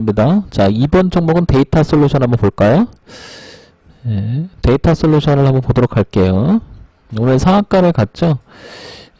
입니다. 자, 2번 종목은 데이터 솔루션 한번 볼까요? 예, 데이터 솔루션을 한번 보도록 할게요. 오늘 상한가를 갔죠?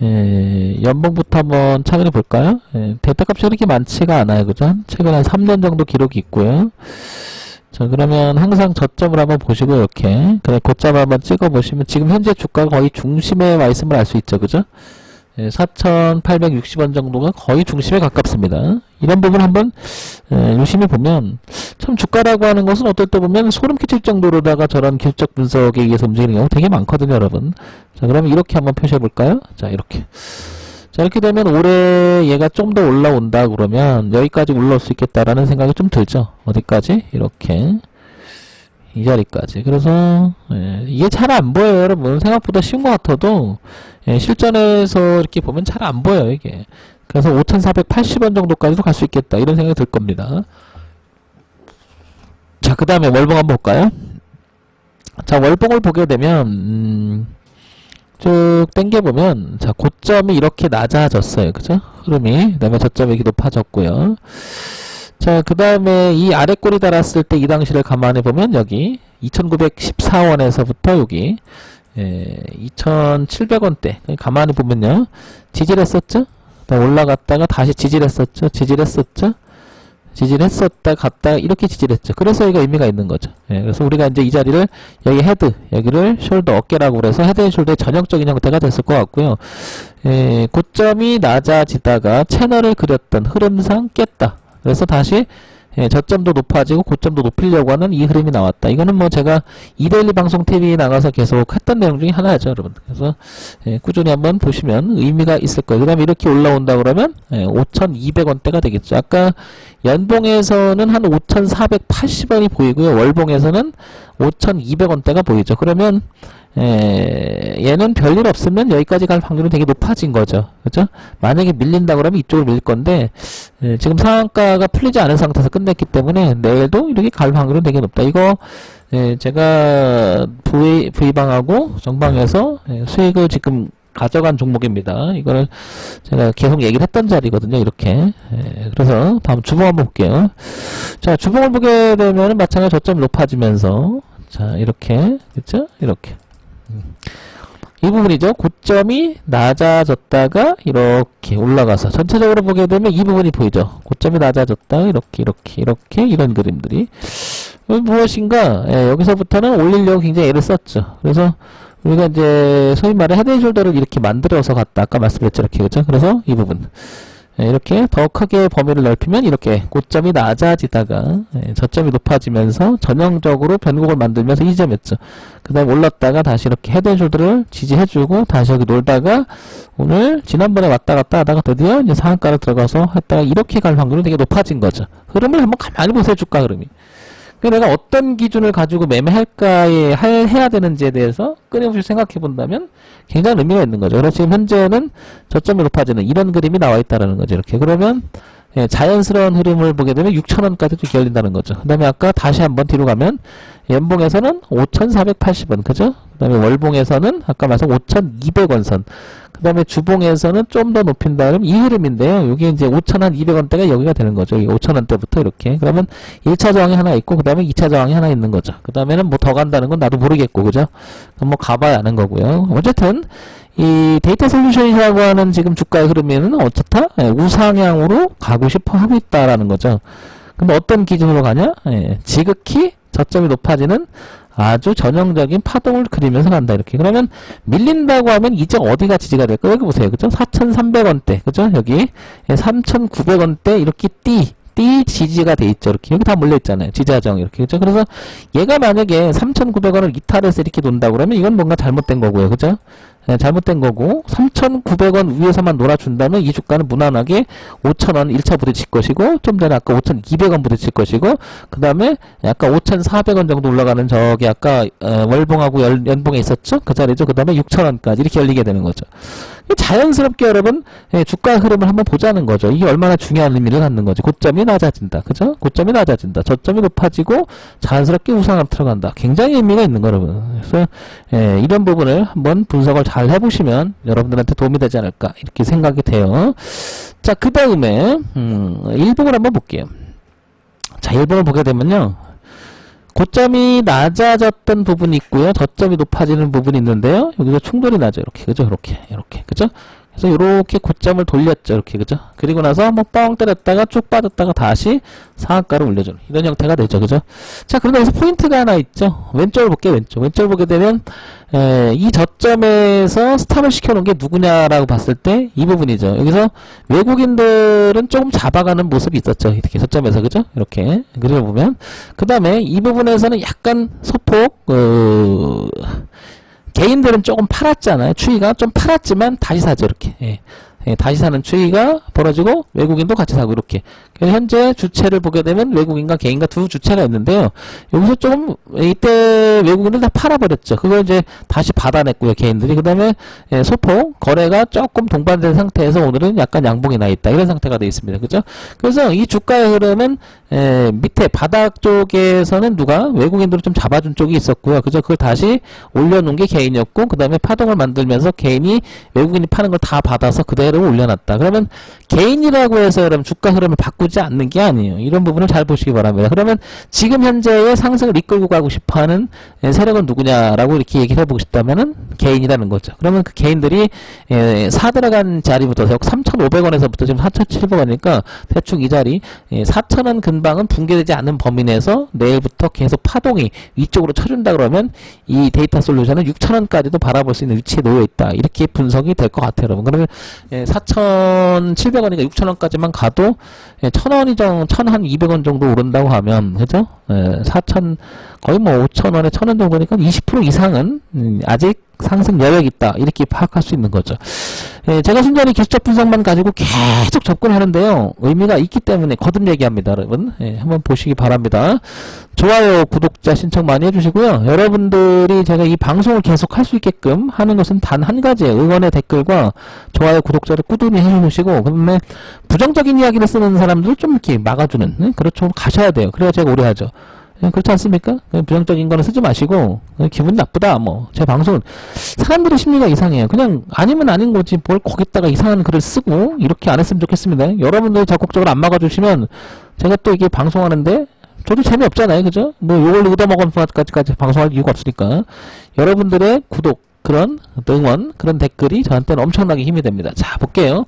예, 연봉부터 한번 참여해 볼까요? 예, 데이터 값이 그렇게 많지가 않아요. 그죠? 최근 한 3년 정도 기록이 있고요. 자, 그러면 항상 저점을 한번 보시고, 이렇게. 그래, 고점을 한번 찍어 보시면, 지금 현재 주가가 거의 중심에 와 있음을 알 수 있죠. 그죠? 예, 4,860원 정도가 거의 중심에 가깝습니다. 이런 부분 한번 예, 유심히 보면 참 주가라고 하는 것은 어떨 때 보면 소름 끼칠 정도로다가 저런 기술적 분석에 의해서 움직이는 경우 되게 많거든요, 여러분. 자, 그러면 이렇게 한번 표시해 볼까요? 자, 이렇게. 자, 이렇게 되면 올해 얘가 좀 더 올라온다 그러면 여기까지 올라올 수 있겠다라는 생각이 좀 들죠. 어디까지? 이렇게. 이 자리까지. 그래서 예, 이게 잘 안 보여요, 여러분. 생각보다 쉬운 것 같아도 예, 실전에서 이렇게 보면 잘 안 보여요, 이게. 그래서 5,480원 정도까지도 갈 수 있겠다. 이런 생각이 들 겁니다. 자, 그 다음에 월봉 한번 볼까요? 자, 월봉을 보게 되면, 음, 쭉 당겨보면, 자, 고점이 이렇게 낮아졌어요. 그죠? 흐름이. 그 다음에 저점이 이렇게 높아졌고요. 자, 그 다음에 이 아래 꼬리 달았을 때 이 당시를 감안해 보면 여기 2914원에서부터 여기 예, 2700원대. 가만히 보면요. 지질했었죠? 올라갔다가 다시 지질했었죠? 지질했었죠? 지질했었다 갔다 이렇게 지질했죠. 그래서 여기가 의미가 있는 거죠. 예, 그래서 우리가 이제 이 자리를 여기 헤드 여기를 숄더 어깨라고 그래서 헤드 앤 숄더의 전형적인 형태가 됐을 것 같고요. 예, 고점이 낮아지다가 채널을 그렸던 흐름상 깼다 그래서 다시 예, 저점도 높아지고 고점도 높이려고 하는 이 흐름이 나왔다. 이거는 뭐 제가 이데일리 방송 TV에 나가서 계속 했던 내용 중에 하나죠, 여러분. 그래서 예, 꾸준히 한번 보시면 의미가 있을 거예요. 그다음에 이렇게 올라온다 그러면 예, 5,200원대가 되겠죠. 아까 연봉에서는 한 5,480원이 보이고요. 월봉에서는 5,200원대가 보이죠. 그러면 예, 얘는 별일 없으면 여기까지 갈 확률은 되게 높아진 거죠. 그죠? 만약에 밀린다 그러면 이쪽으로 밀릴 건데, 예, 지금 상한가가 풀리지 않은 상태에서 끝냈기 때문에 내일도 이렇게 갈 확률은 되게 높다. 이거, 예, 제가 V, V방하고 정방에서 예, 수익을 지금 가져간 종목입니다. 이거를 제가 계속 얘기를 했던 자리거든요. 이렇게. 예, 그래서 다음 주봉 한번 볼게요. 자, 주봉을 보게 되면 마찬가지로 저점이 높아지면서 자, 이렇게. 그쵸? 이렇게. 이 부분이죠. 고점이 낮아졌다가 이렇게 올라가서 전체적으로 보게 되면 이 부분이 보이죠. 고점이 낮아졌다 이렇게 이렇게 이렇게 이런 그림들이 어, 무엇인가 예, 여기서부터는 올리려고 굉장히 애를 썼죠. 그래서 우리가 이제 소위 말해 헤드앤숄더를 이렇게 만들어서 갔다 아까 말씀드렸죠 이렇게 그죠? 그래서 이 부분 예, 이렇게 더 크게 범위를 넓히면 이렇게 고점이 낮아지다가 예, 저점이 높아지면서 전형적으로 변곡을 만들면서 이 점이었죠. 그 다음에 올랐다가 다시 이렇게 헤드앤숄더를 지지해주고 다시 여기 놀다가 오늘 지난번에 왔다 갔다 하다가 드디어 이제 상한가로 들어가서 했다가 이렇게 갈 확률이 되게 높아진 거죠. 흐름을 한번 가만히 보세요 주가 흐름이. 그 내가 어떤 기준을 가지고 매매할까에 할, 해야 되는지에 대해서 끊임없이 생각해 본다면 굉장히 의미가 있는 거죠. 그래서 지금 현재는 저점이 높아지는 이런 그림이 나와 있다라는 거죠. 이렇게 그러면 예, 자연스러운 흐름을 보게 되면 6천원까지도 기울린다는 거죠. 그 다음에 아까 다시 한번 뒤로 가면 연봉에서는 5,480원, 그죠? 그 다음에 월봉에서는 아까 말씀 5,200원 선. 그 다음에 주봉에서는 좀 더 높인다 그러면 이 흐름인데요. 여기 이제 5,200원대가 여기가 되는 거죠. 5,000원대부터 이렇게. 그러면 1차 저항이 하나 있고, 그 다음에 2차 저항이 하나 있는 거죠. 그 다음에는 뭐 더 간다는 건 나도 모르겠고, 그죠? 그럼 뭐 가봐야 아는 거고요. 어쨌든, 이 데이터 솔루션이라고 하는 지금 주가의 흐름에는 어떻다? 예, 우상향으로 가고 싶어 하고 있다라는 거죠. 근데 어떤 기준으로 가냐? 예, 지극히 저점이 높아지는 아주 전형적인 파동을 그리면서 간다 이렇게. 그러면 밀린다고 하면 이제 어디가 지지가 될까 여기 보세요. 그죠 4,300원대. 그죠 여기 3,900원대 이렇게 띠 띠 지지가 돼 있죠. 이렇게. 여기 다 몰려 있잖아요. 지지하정 이렇게. 그죠 그래서 얘가 만약에 3,900원을 이탈해서 이렇게 돈다 그러면 이건 뭔가 잘못된 거고요. 그죠 네, 잘못된 거고 3,900원 위에서만 놀아준다면 이 주가는 무난하게 5,000원 1차 부딪힐 것이고 좀 전에 아까 5,200원 부딪힐 것이고 그 다음에 약간 5,400원 정도 올라가는 저기 아까 어, 월봉하고 연, 연봉에 있었죠? 그 자리죠? 그 다음에 6,000원까지 이렇게 열리게 되는 거죠 자연스럽게 여러분 예, 주가 흐름을 한번 보자는 거죠. 이게 얼마나 중요한 의미를 갖는 거지. 고점이 낮아진다. 그죠? 고점이 낮아진다. 저점이 높아지고 자연스럽게 우상으로 들어간다. 굉장히 의미가 있는 거 여러분. 그래서 예, 이런 부분을 한번 분석을 잘 해보시면 여러분들한테 도움이 되지 않을까 이렇게 생각이 돼요. 자, 그 다음에 음, 일봉을 한번 볼게요. 자, 1번을 보게 되면요. 고점이 낮아졌던 부분이 있고요. 저점이 높아지는 부분이 있는데요. 여기서 충돌이 나죠. 이렇게. 그죠? 이렇게. 이렇게. 그죠? 그래서 이렇게 고점을 돌렸죠. 이렇게. 그죠? 그리고 나서 한번 뻥 때렸다가 쭉 빠졌다가 다시 상한가를 올려주는 이런 형태가 되죠. 그죠? 자, 그런데 여기서 포인트가 하나 있죠. 왼쪽을 볼게요. 왼쪽. 왼쪽을 보게 되면 에, 이 저점에서 스탑을 시켜놓은 게 누구냐라고 봤을 때 이 부분이죠. 여기서 외국인들은 조금 잡아가는 모습이 있었죠. 이렇게 저점에서 그죠? 이렇게 그림을 보면 그 다음에 이 부분에서는 약간 소폭 어, 개인들은 조금 팔았잖아요. 추이가 좀 팔았지만 다시 사죠. 이렇게 예. 예, 다시 사는 추이가 벌어지고 외국인도 같이 사고 이렇게 그래서 현재 주체를 보게 되면 외국인과 개인과 두 주체가 있는데요. 여기서 좀 이때 외국인들 다 팔아버렸죠. 그걸 이제 다시 받아냈고요. 개인들이 그 다음에 소폭 거래가 조금 동반된 상태에서 오늘은 약간 양봉이 나 있다 이런 상태가 되어 있습니다. 그죠? 그래서 이 주가의 흐름은 에, 밑에 바닥 쪽에서는 누가 외국인들을 좀 잡아준 쪽이 있었고요. 그죠? 그걸 다시 올려놓은 게 개인이었고 그 다음에 파동을 만들면서 개인이 외국인이 파는 걸 다 받아서 그대로 올려놨다. 그러면 개인이라고 해서 여러분 주가 흐름을 바꾸지 않는 게 아니에요. 이런 부분을 잘 보시기 바랍니다. 그러면 지금 현재의 상승을 이끌고 가고 싶어 하는 에, 세력은 누구냐라고 이렇게 얘기를 해보고 싶다면은 개인이라는 거죠. 그러면 그 개인들이 에, 사 들어간 자리부터 3,500원에서부터 지금 4,700원이니까 대충 이 자리 4,000원 근 방은 붕괴되지 않는 범위 내에서 내일부터 계속 파동이 위쪽으로 쳐준다 그러면 이 데이터 솔루션은 6,000원까지도 바라볼 수 있는 위치에 놓여 있다. 이렇게 분석이 될 것 같아요, 여러분. 그러면 4,700원이니까 6,000원까지만 가도 1,000원이 정도, 1,000한 200원 정도 오른다고 하면, 그죠? 4,000, 거의 뭐 5,000원에 1,000원 정도니까 20% 이상은 음, 아직 상승 여력이 있다. 이렇게 파악할 수 있는 거죠. 예, 제가 순전히 기술적 분석만 가지고 계속 접근하는데요. 의미가 있기 때문에 거듭 얘기합니다, 여러분. 예, 한번 보시기 바랍니다. 좋아요, 구독자 신청 많이 해주시고요. 여러분들이 제가 이 방송을 계속 할 수 있게끔 하는 것은 단 한 가지예요. 응원의 댓글과 좋아요, 구독자를 꾸준히 해주시고, 그 다음에 부정적인 이야기를 쓰는 사람들 좀 이렇게 막아주는, 응? 그렇죠. 가셔야 돼요. 그래야 제가 오래 하죠. 예, 그렇지 않습니까? 그냥 부정적인 거는 쓰지 마시고 그냥 기분 나쁘다 뭐 제 방송은 사람들의 심리가 이상해요. 그냥 아니면 아닌 거지 뭘 거기다가 이상한 글을 쓰고 이렇게 안 했으면 좋겠습니다. 여러분들이 적극적으로 안 막아주시면 제가 또 이게 방송하는데 저도 재미없잖아요. 그죠? 뭐 요걸 얻어먹은 것까지 방송할 이유가 없으니까 여러분들의 구독 그런 응원 그런 댓글이 저한테는 엄청나게 힘이 됩니다. 자 볼게요.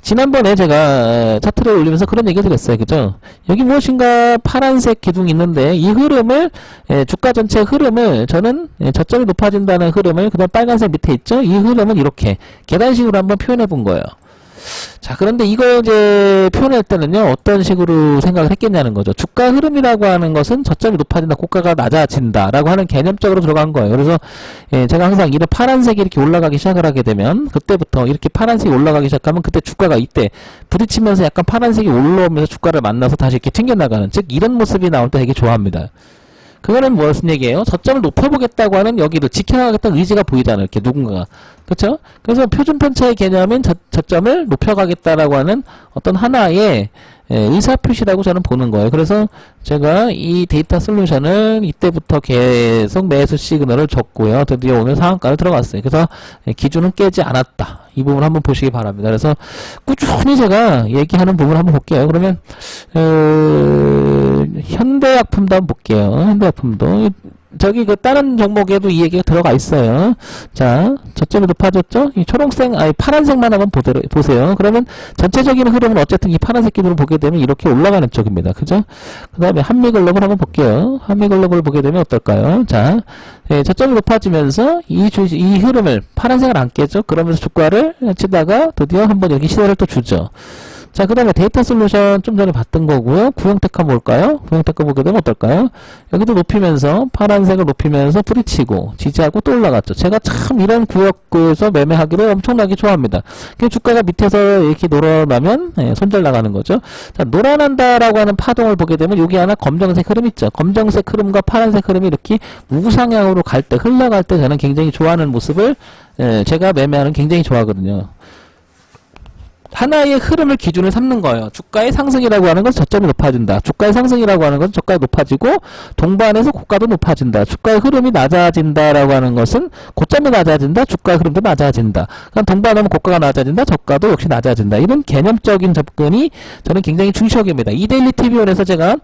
지난번에 제가 차트를 올리면서 그런 얘기 드렸어요. 그죠? 여기 무엇인가 파란색 기둥이 있는데 이 흐름을 예, 주가 전체 흐름을 저는 예, 저점이 높아진다는 흐름을 그다음 빨간색 밑에 있죠? 이 흐름은 이렇게 계단식으로 한번 표현해 본 거예요. 자, 그런데 이거 이제 표현할 때는요, 어떤 식으로 생각을 했겠냐는 거죠. 주가 흐름이라고 하는 것은 저점이 높아진다, 고가가 낮아진다 라고 하는 개념적으로 들어간 거예요. 그래서, 예, 제가 항상 이런 파란색이 이렇게 올라가기 시작을 하게 되면, 그때부터 이렇게 파란색이 올라가기 시작하면, 그때 주가가 이때 부딪히면서 약간 파란색이 올라오면서 주가를 만나서 다시 이렇게 튕겨나가는, 즉, 이런 모습이 나올 때 되게 좋아합니다. 그거는 무슨 얘기예요? 저점을 높여보겠다고 하는 여기를 지켜나가겠다는 의지가 보이잖아요. 이렇게 누군가가. 그렇죠? 그래서 표준 편차의 개념은 저, 저점을 높여가겠다라고 하는 어떤 하나의 예, 의사표시라고 저는 보는 거예요. 그래서 제가 이 데이터 솔루션을 이때부터 계속 매수 시그널을 줬고요. 드디어 오늘 상한가를 들어갔어요. 그래서 예, 기준은 깨지 않았다. 이 부분 한번 보시기 바랍니다. 그래서 꾸준히 제가 얘기하는 부분 한번 볼게요. 그러면 어, 현대약품도 한번 볼게요. 현대약품도 저기 그 다른 종목에도 이 얘기가 들어가 있어요. 자, 저점이 높아졌죠? 이 초록색, 아니 파란색만 한번 보대로, 보세요. 그러면 전체적인 흐름은 어쨌든 이 파란색 기준을 보게 되면 이렇게 올라가는 쪽입니다. 그죠? 그 다음에 한미글로벌 한번 볼게요. 한미글로벌 보게 되면 어떨까요? 자, 예, 저점이 높아지면서 이 주, 이 흐름을 파란색을 안 깨죠? 그러면서 주가를 치다가 드디어 한번 여기 시대를 또 주죠. 자, 그 다음에 데이터 솔루션 좀 전에 봤던 거고요. 한번 볼까요? 구형테크 보게 되면 어떨까요? 여기도 높이면서, 파란색을 높이면서 뿌리치고, 지지하고 또 올라갔죠. 제가 참 이런 구역에서 매매하기를 엄청나게 좋아합니다. 그 주가가 밑에서 이렇게 놀아나면, 예, 손절 나가는 거죠. 자, 놀아난다라고 하는 파동을 보게 되면, 여기 하나 검정색 흐름 있죠. 검정색 흐름과 파란색 흐름이 이렇게 우상향으로 갈 때, 흘러갈 때 저는 굉장히 좋아하는 모습을, 예, 제가 매매하는 굉장히 좋아하거든요. 하나의 흐름을 기준을 삼는 거예요. 주가의 상승이라고 하는 건 저점이 높아진다. 주가의 상승이라고 하는 건 저가가 높아지고 동반해서 고가도 높아진다. 주가의 흐름이 낮아진다라고 하는 것은 고점이 낮아진다. 주가의 흐름도 낮아진다. 그럼 동반하면 고가가 낮아진다. 저가도 역시 낮아진다. 이런 개념적인 접근이 저는 굉장히 중시적입니다. 이데일리 TV원에서 제가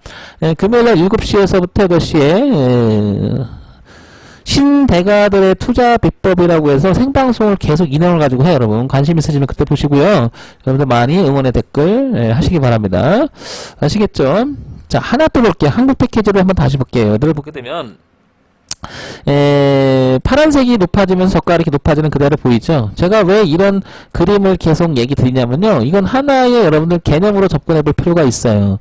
에, 금요일 날 7시에서부터 8시에 신대가들의 투자 비법이라고 해서 생방송을 계속 인용을 가지고 해요, 여러분. 관심 있으시면 그때 보시고요. 여러분들 많이 응원의 댓글 예, 하시기 바랍니다. 아시겠죠? 자, 하나 또 볼게요. 한국 패키지로 한번 다시 볼게요. 여러분 보게 되면 에, 파란색이 높아지면서 저가 이렇게 높아지는 그대로 보이죠? 제가 왜 이런 그림을 계속 얘기 드리냐면요. 이건 하나의 여러분들 개념으로 접근해 볼 필요가 있어요.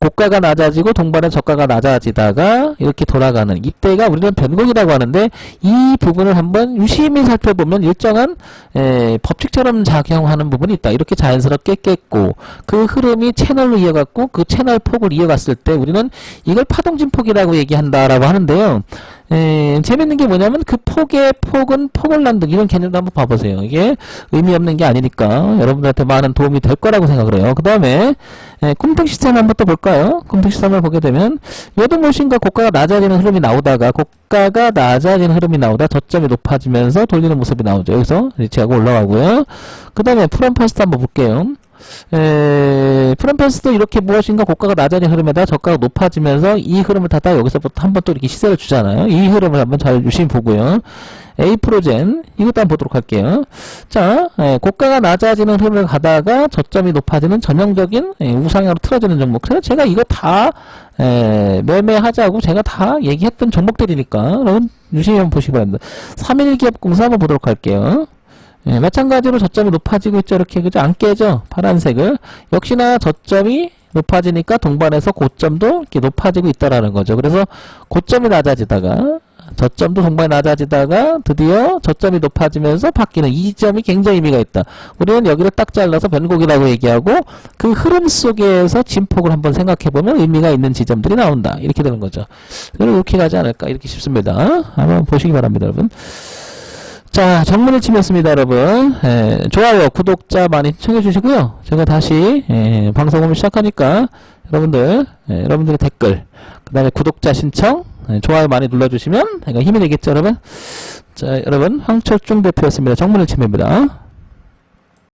고가가 낮아지고 동반의 저가가 낮아지다가 이렇게 돌아가는 이때가 우리는 변곡이라고 하는데 이 부분을 한번 유심히 살펴보면 일정한 에, 법칙처럼 작용하는 부분이 있다. 이렇게 자연스럽게 깼고 그 흐름이 채널로 이어갔고 그 채널 폭을 이어갔을 때 우리는 이걸 파동진폭이라고 얘기한다라고 하는데요. 에, 재밌는 게 뭐냐면 그 폭의 폭은 폭을 난다 이런 개념도 한번 봐보세요. 이게 의미 없는 게 아니니까 여러분들한테 많은 도움이 될 거라고 생각을 해요. 그 다음에 콤택 시스템 한번 또 볼까요? 콤택 시스템을 보게 되면 무엇인가 고가가 낮아지는 흐름이 나오다가 고가가 낮아지는 흐름이 나오다 저점이 높아지면서 돌리는 모습이 나오죠. 여기서 리치하고 올라가고요. 그 다음에 프롬 파스트 한번 볼게요. 에, 프롬파스도 이렇게 무엇인가 고가가 낮아지는 흐름에다 저가가 높아지면서 이 흐름을 타다 여기서부터 한번 또 이렇게 시세를 주잖아요. 이 흐름을 한번 잘 유심히 보고요. 에이프로젠 이것도 한번 보도록 할게요. 자, 에, 고가가 낮아지는 흐름을 가다가 저점이 높아지는 전형적인 에, 우상향으로 틀어지는 종목. 제가 이거 다 에, 매매하자고 제가 다 얘기했던 종목들이니까 여러분 유심히 한번 보시기 바랍니다. 3일기업공사 한번 보도록 할게요. 예, 마찬가지로 저점이 높아지고 있죠. 이렇게 그죠? 안 깨져. 파란색을. 역시나 저점이 높아지니까 동반해서 고점도 이렇게 높아지고 있다라는 거죠. 그래서 고점이 낮아지다가 저점도 동반이 낮아지다가 드디어 저점이 높아지면서 바뀌는 이 점이 굉장히 의미가 있다. 우리는 여기를 딱 잘라서 변곡이라고 얘기하고 그 흐름 속에서 진폭을 한번 생각해보면 의미가 있는 지점들이 나온다. 이렇게 되는 거죠. 그럼 이렇게 가지 않을까 이렇게 싶습니다. 한번 보시기 바랍니다, 여러분. 자, 정문을 치면습니다, 여러분. 에, 좋아요, 구독자 많이 청해 주시고요. 제가 다시 에, 방송을 시작하니까 여러분들, 에, 여러분들의 댓글, 그 다음에 구독자 신청, 에, 좋아요 많이 눌러주시면 힘이 되겠죠, 여러분. 자, 여러분, 황철중 대표였습니다. 정문을 치입니다